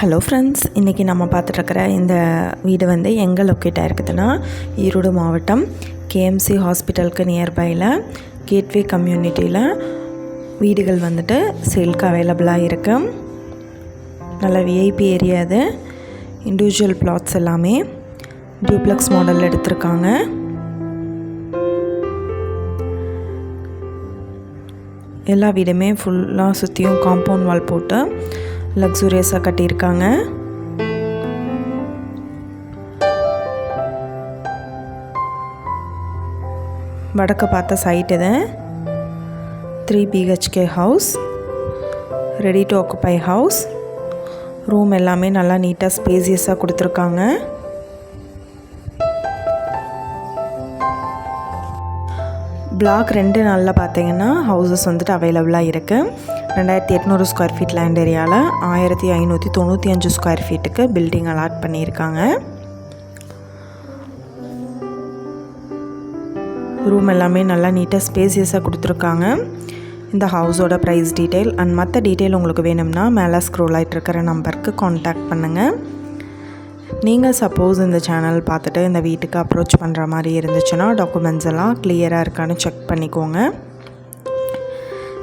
Hello friends இன்றைக்கி நம்ம பார்த்துட்ருக்கிற இந்த வீடு வந்து எங்கே லொக்கேட் ஆகிருக்குதுன்னா ஈரோடு மாவட்டம் கேஎம்சி ஹாஸ்பிட்டலுக்கு நியர்பையில் கேட்வே கம்யூனிட்டியில் வீடுகள் வந்துட்டு சேல்க்கு அவைலபிளாக இருக்குது நல்ல விஐபி ஏரியா அது. இண்டிவிஜுவல் பிளாட்ஸ் எல்லாமே டியூப்ளெக்ஸ் மாடல் எடுத்திருக்காங்க. எல்லா வீடுமே ஃபுல்லாக சுற்றியும் காம்பவுண்ட் வால் போட்டு லக்ஸூரியஸாக கட்டியிருக்காங்க. வடக்கு பார்த்த சைட் இது. Three BHK house ready to occupy house room எல்லாமே நல்லா நீட்டாக ஸ்பேசியஸாக கொடுத்துருக்காங்க. பிளாக் ரெண்டு நாளில் பார்த்தீங்கன்னா ஹவுசஸ் வந்துட்டு அவைலபிளாக இருக்குது ரெண்டாயிரத்தி எட்நூறு ஸ்கொயர் ஃபீட் லேண்ட் ஏரியாவில் ஆயிரத்தி ஐநூற்றி தொண்ணூற்றி அஞ்சு ஸ்கொயர் ஃபீட்டுக்கு பில்டிங் அலாட் பண்ணியிருக்காங்க. ரூம் எல்லாமே நல்லா நீட்டாக ஸ்பேசியஸாக கொடுத்துருக்காங்க. இந்த ஹவுஸோட ப்ரைஸ் டீட்டெயில் அண்ட் மற்ற டீட்டெயில் உங்களுக்கு வேணும்னா மேலே ஸ்க்ரோல் ஆகிட்டு இருக்கிற நம்பருக்கு காண்டாக்ட் பண்ணுங்கள் நீங்கள் சப்போஸ் இந்த சேனல் பார்த்துட்டு இந்த வீட்டுக்கு அப்ரோச் பண்ணுற மாதிரி இருந்துச்சுன்னா டாக்குமெண்ட்ஸ் எல்லாம் கிளியராக இருக்கான்னு செக் பண்ணிக்கோங்க.